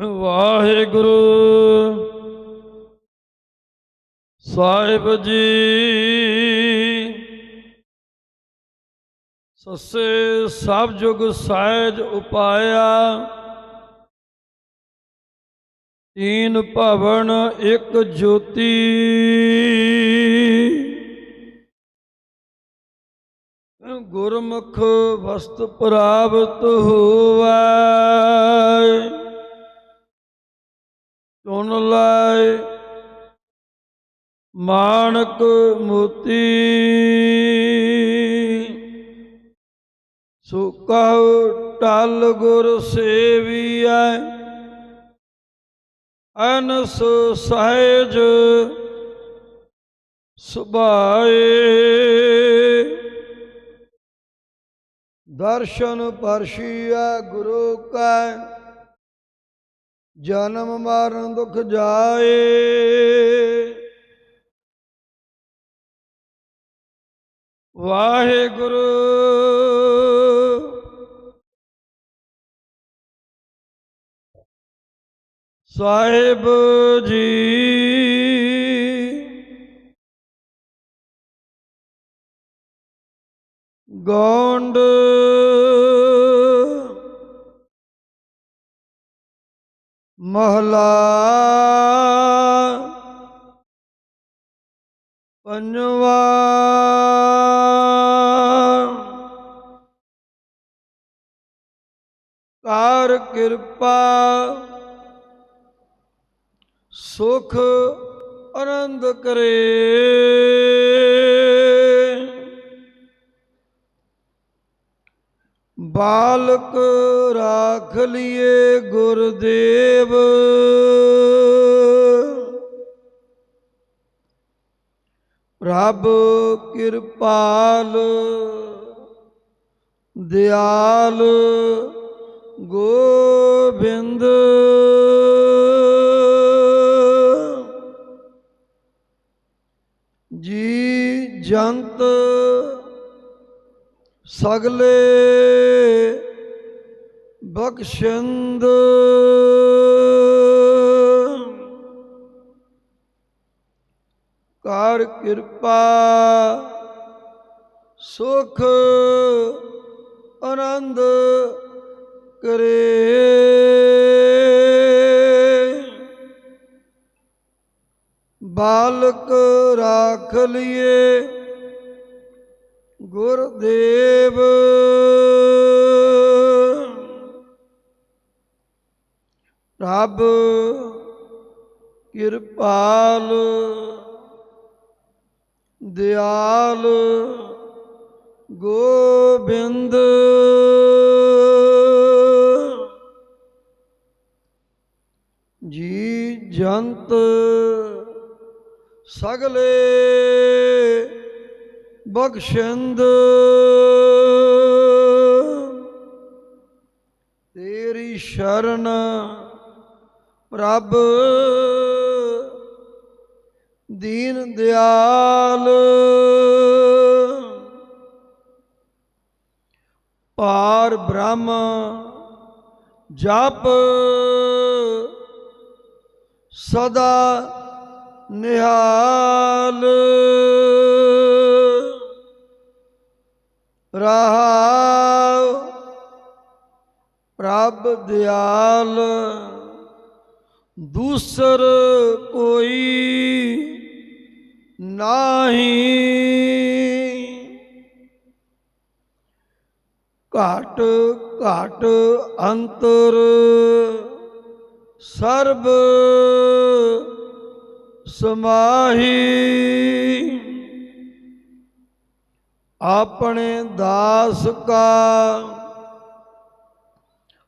ਵਾਹਿਗੁਰੂ। ਸਾਹਿਬ ਜੀ, ਸੱਸੇ ਸਭ ਜੁਗ ਸਹਿਜ ਉਪਾਇਆ। ਤੀਨ ਭਵਨ ਇੱਕ ਜੋਤੀ। ਗੁਰਮੁਖ ਵਸਤ ਪ੍ਰਾਪਤ ਹੋਵੇ। ਚੁਣ ਲੈ ਮਾਨਕ ਮੋਤੀ। ਸੋ ਕਹੋ ਟਲ ਗੁਰ ਸੇਵੀਐ, ਅਨਸ ਸਹਿਜ ਸੁਭਾਏ। ਦਰਸ਼ਨ ਪਰਸ਼ੀਆ ਗੁਰੂ ਕੈ ਜਨਮ ਮਰਨ ਦੁਖ ਜਾਏ। ਵਾਹਿਗੁਰੂ। ਸਾਹਿਬ ਜੀ। ਗੋਂਡ ਮਹਲਾ ਪੰਜਵਾ। ਕਾਰ ਕਿਰਪਾ ਸੁਖ ਆਨੰਦ ਕਰੇ। ਬਾਲਕ ਰਾਖ ਲਿਏ ਗੁਰਦੇਵ। ਪ੍ਰਭ ਕਿਰਪਾਲ ਦਿਆਲ ਗੋਬਿੰਦ। ਜੀ ਜੰਤ ਸਗਲੇ ਬਖਸ਼ੰਦ। ਕਰ ਕਿਰਪਾ ਸੁਖ ਆਨੰਦ ਕਰੇ। ਬਾਲਕ ਰਾਖ ਲਿਏ ਗੁਰਦੇਵ। ਰੱਬ ਕਿਰਪਾਲ ਦਿਆਲ ਗੋਬਿੰਦ। ਜੀ ਜੰਤ ਸਗਲੇ। ਬਖਸ਼ੰਦ। ਤੇਰੀ ਸ਼ਰਨ ਪ੍ਰਭ ਦੀਨ ਦਿਆਲ। ਪਾਰ ਬ੍ਰਹਮ ਜਪ ਸਦਾ ਨਿਹਾਲ। ਰਹਾਉ ਪ੍ਰਭ ਦਿਆਲ ਦੂਸਰ ਕੋਈ ਨਾਹੀ। ਘਾਟ ਘਾਟ ਅੰਤਰ ਸਰਬ ਸਮਾਹੀ। ਆਪਣੇ ਦਾਸ ਕਾ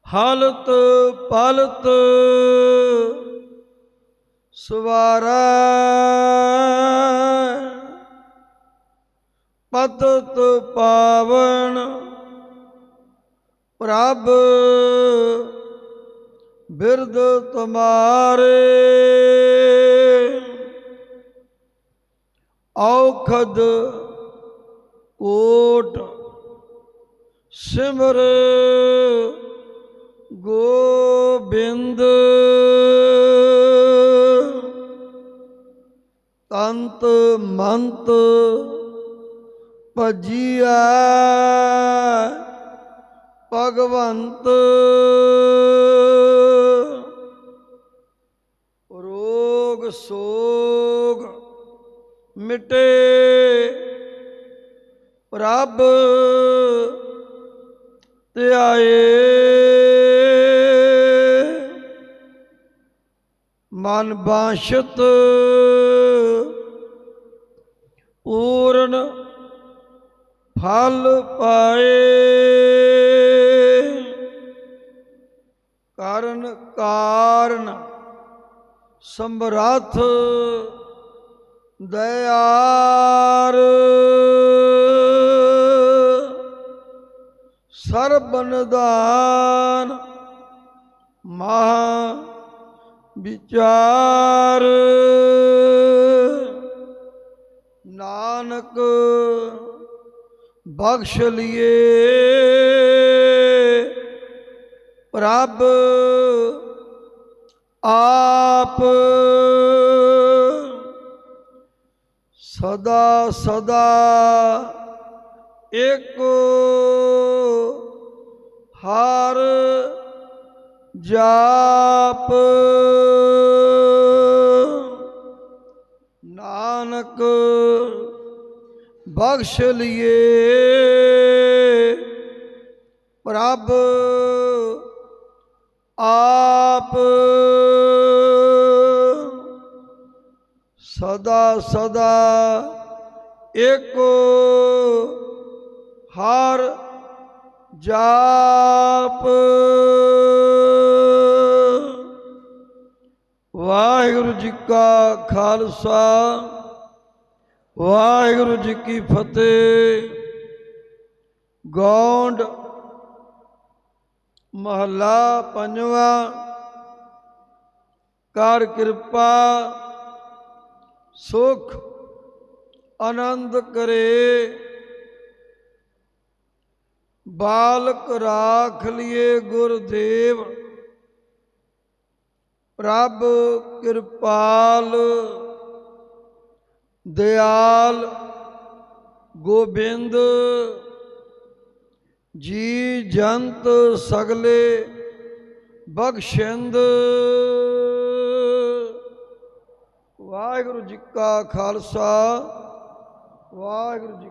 ਹਲਤ ਪਲਤ ਸਵਾਰਾ ਪਤਤ ਪਾਵਨ ਪ੍ਰਭ ਬਿਰਦ ਤੁਮਾਰੇ ਔਖਦ ਕੋਟ ਸਿਮਰ ਗੋਬਿੰਦ ਤੰਤ ਮੰਤ ਭਜੀਆ ਭਗਵੰਤ ਰੋਗ ਸੋਗ ਮਿਟੇ ਪ੍ਰਭ ਧਿਆਏ ਮਨ ਬਾਸ਼ਤ ਪੂਰਨ ਫਲ ਪਾਏ। ਕਾਰਨ ਕਾਰਨ ਸਮਰੱਥ ਦਇਆਰ। ਸਰਬ ਮਹਾ ਵਿਚਾਰ। ਨਾਨਕ ਬਖਸ਼ ਲਿਏ ਪ੍ਰਭ ਆਪ। ਸਦਾ ਸਦਾ ਏਕੋ ਹਰ ਜਾਪ। ਨਾਨਕ ਬਖਸ਼ ਲਿਏ ਪ੍ਰਭ ਆਪ। ਸਦਾ ਸਦਾ ਏਕੋ ਹਰ ਜਾਪ। ਵਾਹਿਗੁਰੂ ਜੀ ਕਾ ਖਾਲਸਾ, ਵਾਹਿਗੁਰੂ ਜੀ ਕੀ ਫਤਿਹ। ਗੌਂਡ ਮਹੱਲਾ ਪੰਜਵਾਂ ਕਰ ਕਿਰਪਾ, ਸੁਖ ਆਨੰਦ ਕਰੇ। ਬਾਲਕ ਰਾਖ ਲਿਏ ਗੁਰਦੇਵ, ਪ੍ਰਭ ਕਿਰਪਾਲ, ਦਿਆਲ ਗੋਬਿੰਦ, ਜੀ ਜੰਤ ਸਗਲੇ ਬਖਸ਼ਿੰਦ। ਵਾਹਿਗੁਰੂ ਜੀ ਕਾ ਖਾਲਸਾ, ਵਾਹਿਗੁਰੂ ਜੀ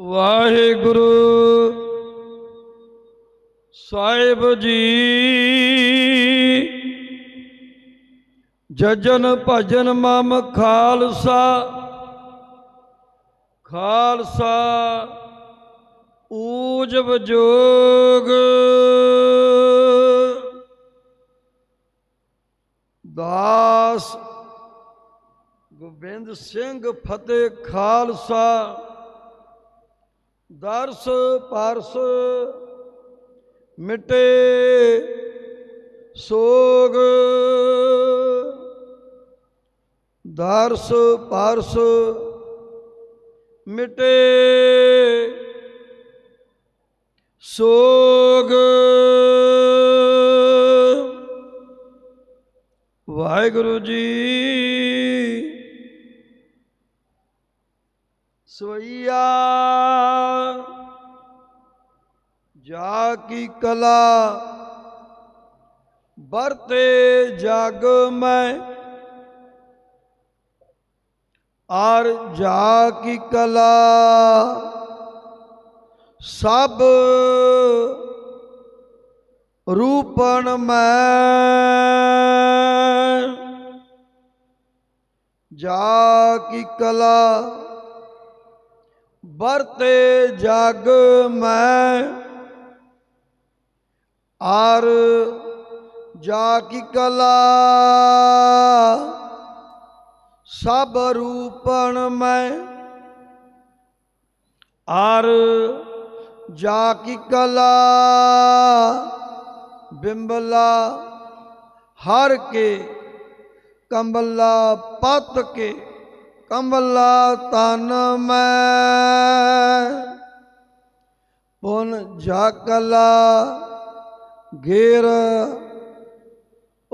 ਵਾਹਿਗੁਰੂ ਸਾਹਿਬ ਜੀ। ਜਜਨ ਭਜਨ ਮਮ ਖਾਲਸਾ। ਖਾਲਸਾ ਊਜਬ ਜੋਗ। ਦਾਸ ਗੋਬਿੰਦ ਸਿੰਘ ਫਤਿਹ ਖਾਲਸਾ। ਦਰਸ ਪਰਸ ਮਿਟੇ ਸੋਗ। ਦਰਸ ਪਰਸ ਮਿਟੇ ਸੋਗ। ਵਾਹਿਗੁਰੂ ਜੀ ਸਵਈਆ। ਜਾ ਕੀ ਕਲਾ ਵਰਤੇ ਜਗ ਮੈਂ। ਆਰ ਜਾ ਕੀ ਕਲਾ ਸਭ ਰੂਪਨ ਮੈਂ। ਜਾ ਕੀ ਕਲਾ ਵਰਤੇ ਜਗ ਮੈਂ ਆਰ ਜਾ ਕੀ ਕਲਾ, ਸਭ ਰੂਪਨ ਮੈਂ ਆਰ ਜਾ ਕੀ ਕਲਾ, ਬਿੰਬਲਾ, ਹਰ ਕੇ, ਕੰਬਲਾ, ਪਤ ਕੇ। ਕਮਲਾ ਤਨ ਮੈਂ। ਪੁਨ ਜਾਕਲਾ ਘੇਰ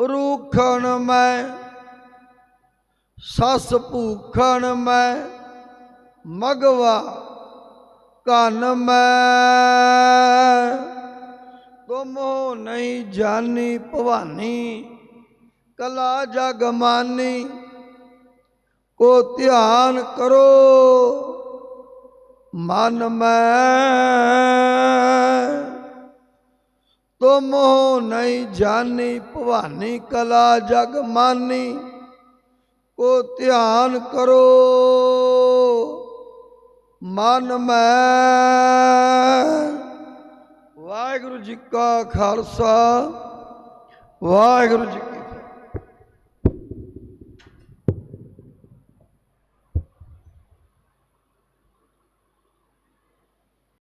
ਰੂਖਣ ਮੈਂ। ਸਸ ਭੂਖਣ ਮੈਂ। ਮਗਵਾ ਕਨ ਮੈਂ। ਤੁਮ ਨਹੀਂ ਜਾਣੀ ਭਵਾਨੀ। ਕਲਾ ਜਗ ਮਾਨੀ। ਕੋ ਧਿਆਨ ਕਰੋ। ਮਨ ਮੈਂ ਤੁਮ ਨਹੀਂ ਜਾਣੀ, ਭਵਾਨੀ ਕਲਾ ਜਗ ਮਾਨੀ। ਕੋ ਧਿਆਨ ਕਰੋ। ਮਨ ਮੈਂ ਵਾਹਿਗੁਰੂ ਜੀ ਕਾ ਖਾਲਸਾ, ਵਾਹਿਗੁਰੂ ਜੀ